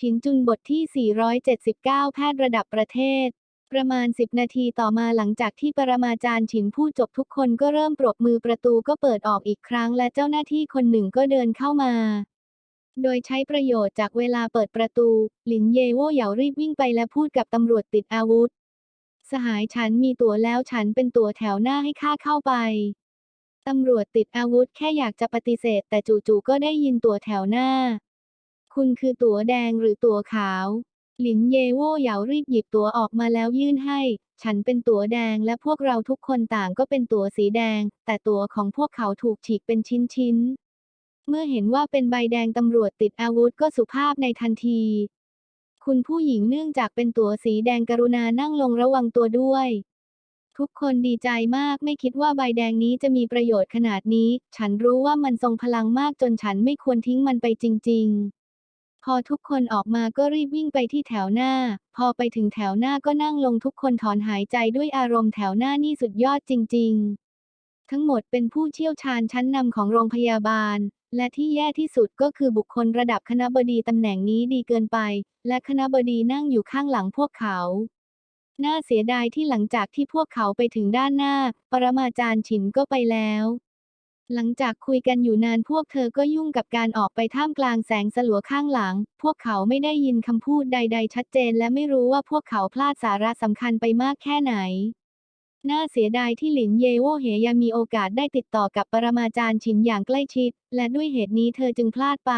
ฉินจุนบทที่ 479 แพทย์ระดับประเทศ ประมาณ 10 นาทีต่อมาหลังจากที่ปรมาจารย์ฉินพูดจบทุกคนก็เริ่มปรบมือประตูก็เปิดออกอีกครั้งและเจ้าหน้าที่คนหนึ่งก็เดินเข้ามาโดยใช้ประโยชน์จากเวลาเปิดประตู หลินเยโว่เหยารีบวิ่งไปและพูดกับตำรวจติดอาวุธ สหายฉันมีตั๋วแล้วฉันเป็นตั๋วแถวหน้าให้ข้าเข้าไป ตำรวจติดอาวุธแค่อยากจะปฏิเสธ แต่จู่ๆก็ได้ยินตั๋วแถวหน้า คุณคือตั๋วแดงหรือตั๋วขาว หลินเยโว่เหยารีบหยิบตั๋วออกมาแล้วยื่นให้ ฉันเป็นตั๋วแดงและพวกเราทุกคนต่างก็เป็นตั๋วสีแดง แต่ตั๋วของพวกเขาถูกฉีกเป็นชิ้นๆ เมื่อเห็นว่าเป็นใบแดงตำรวจติดอาวุธก็สุภาพในทันที คุณผู้หญิงเนื่องจากเป็นตั๋วสีแดงกรุณานั่งลงระวังตัวด้วยทุกคนดีใจมากไม่คิดว่าใบแดงนี้จะมีประโยชน์ขนาดนี้ ฉันรู้ว่ามันทรงพลังมากจนฉันไม่ควรทิ้งมันไปจริง พอทุกคนออกมาก็รีบวิ่งไปที่แถวหน้า พอไปถึงแถวหน้าก็นั่งลงทุกคนถอนหายใจด้วยอารมณ์แถวหน้านี่สุดยอดจริง ๆ ทั้งหมดเป็นผู้เชี่ยวชาญชั้นนำของโรงพยาบาล และที่แย่ที่สุดก็คือบุคคลระดับคณะบดีตำแหน่งนี้ดีเกินไป และคณะบดีนั่งอยู่ข้างหลังพวกเขาน่าเสียดายที่หลังจากที่พวกเขาไปถึงด้านหน้า ปรมาจารย์ฉินก็ไปแล้ว หลังจากคุยกันอยู่นานพวกเธอก็ยุ่งกับการออกไปท่ามกลางแสงสลัวข้างหลัง พวกเขาไม่ได้ยินคำพูดใด ๆ ชัดเจน และไม่รู้ว่าพวกเขาพลาดสาระสำคัญไปมากแค่ไหน น่าเสียดายที่หลินเยโวเหยังมีโอกาสได้ติดต่อกับปรมาจารย์ฉินอย่างใกล้ชิด และด้วยเหตุนี้เธอจึงพลาดไป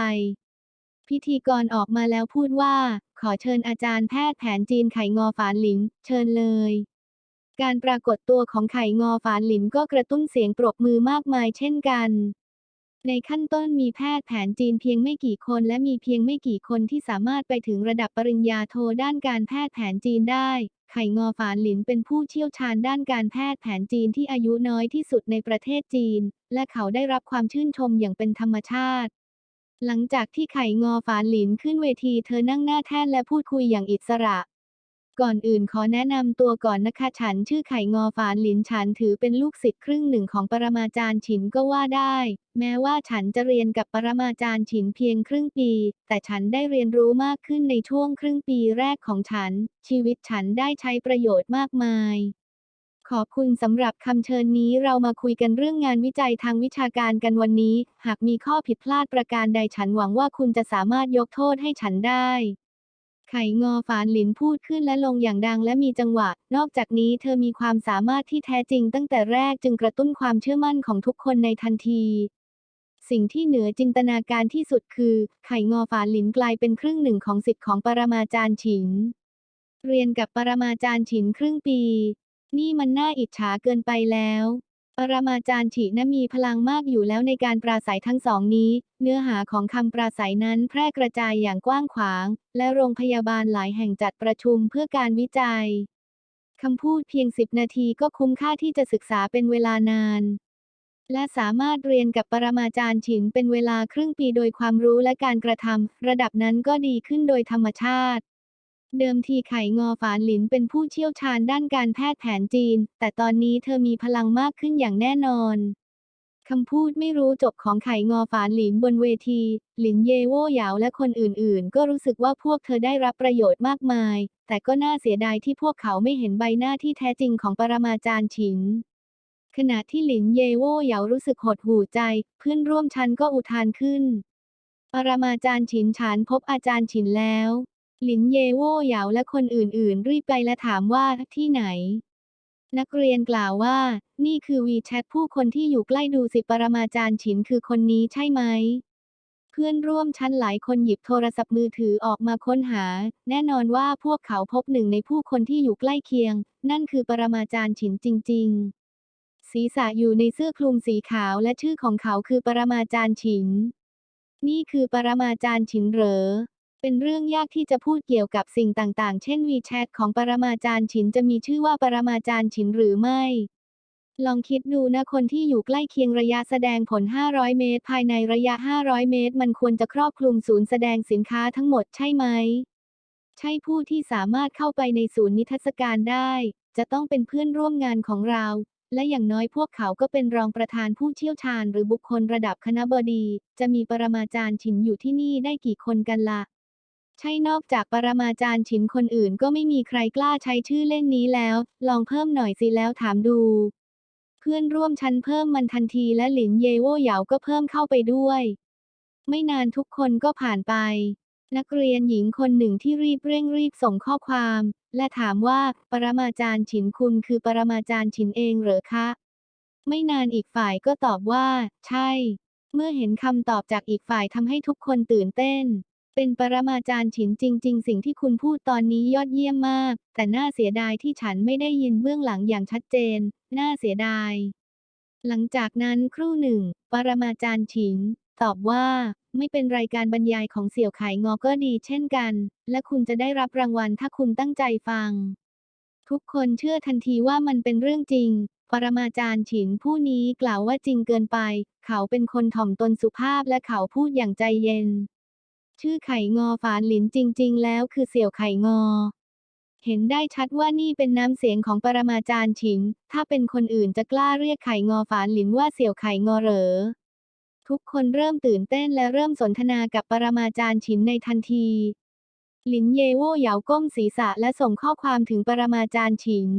พิธีกรออกมาแล้วพูดว่า ขอเชิญอาจารย์แพทย์แผนจีนไข่งอฝานหลินเชิญเลย การปรากฏตัวของไข่งอฝานหลินก็กระตุ้นเสียงปรบมือมากมายเช่นกัน ในขั้นต้นมีแพทย์แผนจีนเพียงไม่กี่คน และมีเพียงไม่กี่คนที่สามารถไปถึงระดับปริญญาโทด้านการแพทย์แผนจีนได้ ไข่งอฝานหลินเป็นผู้เชี่ยวชาญด้านการแพทย์แผนจีนที่อายุน้อยที่สุดในประเทศจีน และเขาได้รับความชื่นชมอย่างเป็นธรรมชาติหลังจากที่ไข่งอฝานหลินขึ้นเวทีเธอนั่งหน้าแท่นและพูดคุยอย่างอิสระ ก่อนอื่นขอแนะนำตัวก่อนนะคะฉันชื่อไข่งอฝานหลินฉันถือเป็นลูกศิษย์ครึ่งหนึ่งของปรมาจารย์ฉินก็ว่าได้ แม้ว่าฉันจะเรียนกับปรมาจารย์ฉินเพียงครึ่งปี แต่ฉันได้เรียนรู้มากขึ้นในช่วงครึ่งปีแรกของฉัน ชีวิตฉันได้ใช้ประโยชน์มากมายขอบคุณสำหรับคำเชิญนี้เรามาคุยกันเรื่องงานวิจัยทางวิชาการกันวันนี้ หากมีข้อผิดพลาดประการใดฉันหวังว่าคุณจะสามารถยกโทษให้ฉันได้ ไข่งอฝานหลินพูดขึ้นและลงอย่างดังและมีจังหวะ นอกจากนี้เธอมีความสามารถที่แท้จริงตั้งแต่แรกจึงกระตุ้นความเชื่อมั่นของทุกคนในทันที สิ่งที่เหนือจินตนาการที่สุดคือ ไข่งอฝานหลินกลายเป็นครึ่งหนึ่งของสิทธิ์ของปรมาจารย์ฉิน เรียนกับปรมาจารย์ฉินครึ่งปี นี่มันน่าอิจฉาเกินไปแล้ว ปรมาจารย์ฉินะมีพลังมากอยู่แล้วในการปราศัยทั้งสองนี้ เนื้อหาของคำปราศัยนั้นแพร่กระจายอย่างกว้างขวาง และโรงพยาบาลหลายแห่งจัดประชุมเพื่อการวิจัยคำพูดเพียงสิบนาทีก็คุ้มค่าที่จะศึกษาเป็นเวลานาน และสามารถเรียนกับปรมาจารย์ฉินเป็นเวลาครึ่งปีโดยความรู้และการกระทำระดับนั้นก็ดีขึ้นโดยธรรมชาติ เดิมทีไข่งอฝานหลินเป็นผู้เชี่ยวชาญด้านการแพทย์แผนจีน แต่ตอนนี้เธอมีพลังมากขึ้นอย่างแน่นอนคำพูดไม่รู้จบของไข่งอฝานหลินบนเวที หลินเยโว่เหยาและคนอื่นๆ ก็รู้สึกว่าพวกเธอได้รับประโยชน์มากมาย แต่ก็น่าเสียดายที่พวกเขาไม่เห็นใบหน้าที่แท้จริงของปรมาจารย์ฉิน ขณะที่หลินเยโว่เหยารู้สึกหดหู่ใจ เพื่อนร่วมชั้นก็อุทานขึ้น ปรมาจารย์ฉินฉานพบอาจารย์ฉินแล้ว หลินเยโว่เหยาและคนอื่นๆ รีบไปและถามว่าที่ไหน นักเรียนกล่าวว่า นี่คือวีแชทผู้คนที่อยู่ใกล้ดูสิปรมาจารย์ฉินคือคนนี้ใช่ไหม เพื่อนร่วมชั้นหลายคนหยิบโทรศัพท์มือถือออกมาค้นหา แน่นอนว่าพวกเขาพบหนึ่งในผู้คนที่อยู่ใกล้เคียง นั่นคือปรมาจารย์ฉินจริง ๆ ศีรษะอยู่ในเสื้อคลุมสีขาวและชื่อของเขาคือปรมาจารย์ฉิน นี่คือปรมาจารย์ฉินเหรอ เป็นเรื่องยากที่จะพูดเกี่ยวกับสิ่งต่างๆ เช่นวีแชทของปรมาจารย์ฉินจะมีชื่อว่าปรมาจารย์ฉินหรือไม่ ลองคิดดูนะคนที่อยู่ใกล้เคียงระยะแสดงผล 500 เมตร ภายในระยะ 500 เมตร มันควรจะครอบคลุมศูนย์แสดงสินค้าทั้งหมดใช่ไหม ใช่ผู้ที่สามารถเข้าไปในศูนย์นิทรรศการได้ จะต้องเป็นเพื่อนร่วมงานของเรา และอย่างน้อยพวกเขาก็เป็นรองประธานผู้เชี่ยวชาญ หรือบุคคลระดับคณะบดี จะมีปรมาจารย์ฉินอยู่ที่นี่ได้กี่คนกันละ่ะ ใช่นอกจากปรมาจารย์ฉินคนอื่นก็ไม่มีใครกล้าใช้ชื่อเล่นนี้แล้ว ลองเพิ่มหน่อยสิแล้วถามดู เพื่อนร่วมชั้นเพิ่มมันทันทีและหลินเยโว่เหยาก็เพิ่มเข้าไปด้วย ไม่นานทุกคนก็ผ่านไป นักเรียนหญิงคนหนึ่งที่รีบเร่งรีบส่งข้อความ และถามว่าปรมาจารย์ฉินคุณคือปรมาจารย์ฉินเองเหรอคะ ไม่นานอีกฝ่ายก็ตอบว่า ใช่ เมื่อเห็นคำตอบจากอีกฝ่ายทำให้ทุกคนตื่นเต้น เป็นปรมาจารย์ฉินจริง ๆ สิ่งที่คุณพูดตอนนี้ยอดเยี่ยมมาก แต่น่าเสียดายที่ฉันไม่ได้ยินเบื้องหลังอย่างชัดเจน น่าเสียดาย หลังจากนั้นครู่หนึ่ง ปรมาจารย์ฉิน ตอบว่า ไม่เป็นรายการบรรยายของเสี่ยวไข่งอก็ดีเช่นกัน และคุณจะได้รับรางวัลถ้าคุณตั้งใจฟัง ทุกคนเชื่อทันทีว่ามันเป็นเรื่องจริง ปรมาจารย์ฉินผู้นี้กล่าวว่าจริงเกินไป เขาเป็นคนถ่อมตนสุภาพและเขาพูดอย่างใจเย็น ชื่อไข่งอฝานหลินจริง ๆ แล้วคือเสี่ยวไข่งอ เห็นได้ชัดว่านี่เป็นน้ำเสียงของปรมาจารย์ฉินถ้าเป็นคนอื่นจะกล้าเรียกไข่งอฝานหลินว่าเสี่ยวไข่งอเหรอ ทุกคนเริ่มตื่นเต้นและเริ่มสนทนากับปรมาจารย์ฉินในทันที หลินเยโว่เหยาก้มศีรษะและส่งข้อความถึงปรมาจารย์ฉิน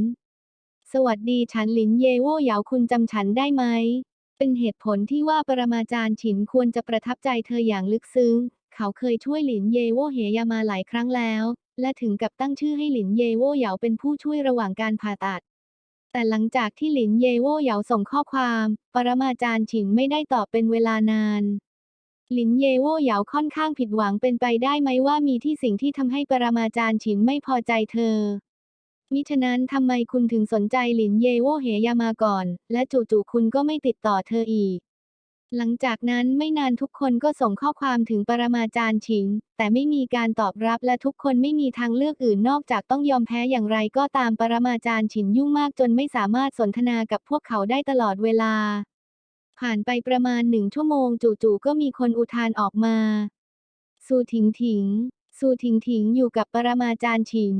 สวัสดีฉันหลินเยโว่เหยาคุณจำฉันได้ไหมเป็นเหตุผลที่ว่าปรมาจารย์ฉินควรจะประทับใจเธออย่างลึกซึ้ง เขาเคยช่วยหลินเยโว่เหยามาหลายครั้งแล้ว และถึงกับตั้งชื่อให้หลินเยโว่เหยาเป็นผู้ช่วยระหว่างการผ่าตัด แต่หลังจากที่หลินเยโว่เหยาส่งข้อความ ปรมาจารย์ฉินไม่ได้ตอบเป็นเวลานานหลินเยโว่เหยาค่อนข้างผิดหวังเป็นไปได้ไหมว่ามีที่สิ่งที่ทำให้ปรมาจารย์ฉินไม่พอใจเธอ มิฉะนั้นทำไมคุณถึงสนใจหลินเยโว่เหยามาก่อน และจู่ๆคุณก็ไม่ติดต่อเธออีก หลังจากนั้นไม่นานทุกคนก็ส่งข้อความถึงปรมาจารย์ฉินแต่ไม่มีการตอบรับและทุกคนไม่มีทางเลือกอื่นนอกจากต้องยอมแพ้อย่างไรก็ตามปรมาจารย์ฉินยุ่งมากจนไม่สามารถสนทนากับพวกเขาได้ตลอดเวลา ผ่านไปประมาณหนึ่งชั่วโมงจู่ๆก็มีคนอุทานออกมาซูถิงถิงซูถิงถิงอยู่กับปรมาจารย์ฉิน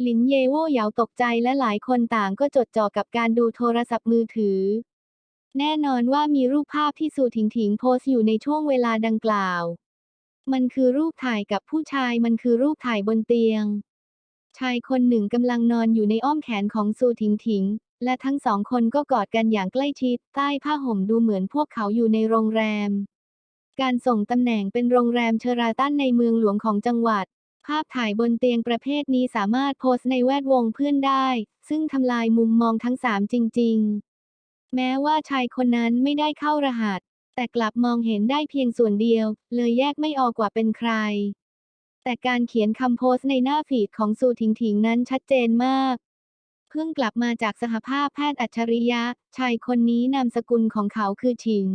หลินเยโว่เหยาตกใจและหลายคนต่างก็จดจ่อกับการดูโทรศัพท์มือถือ แน่นอนว่ามีรูปภาพที่ซูถิงถิงโพสต์อยู่ในช่วงเวลาดังกล่าว มันคือรูปถ่ายกับผู้ชายมันคือรูปถ่ายบนเตียง ชายคนหนึ่งกำลังนอนอยู่ในอ้อมแขนของซูถิงถิง และทั้งสองคนก็กอดกันอย่างใกล้ชิด ใต้ผ้าห่มดูเหมือนพวกเขาอยู่ในโรงแรม การส่งตำแหน่งเป็นโรงแรมเชอราตันในเมืองหลวงของจังหวัดภาพถ่ายบนเตียงประเภทนี้สามารถโพสต์ในแวดวงเพื่อนได้ ซึ่งทำลายมุมมองทั้งสามจริง ๆ แม้ว่าชายคนนั้นไม่ได้เข้ารหัส แต่กลับมองเห็นได้เพียงส่วนเดียว เลยแยกไม่ออกว่าเป็นใคร แต่การเขียนคำโพสต์ในหน้าฟีดของซูถิงถิงนั้นชัดเจนมาก เพิ่งกลับมาจากสหภาพแพทย์อัจฉริยะ ชายคนนี้นามสกุลของเขาคือฉิน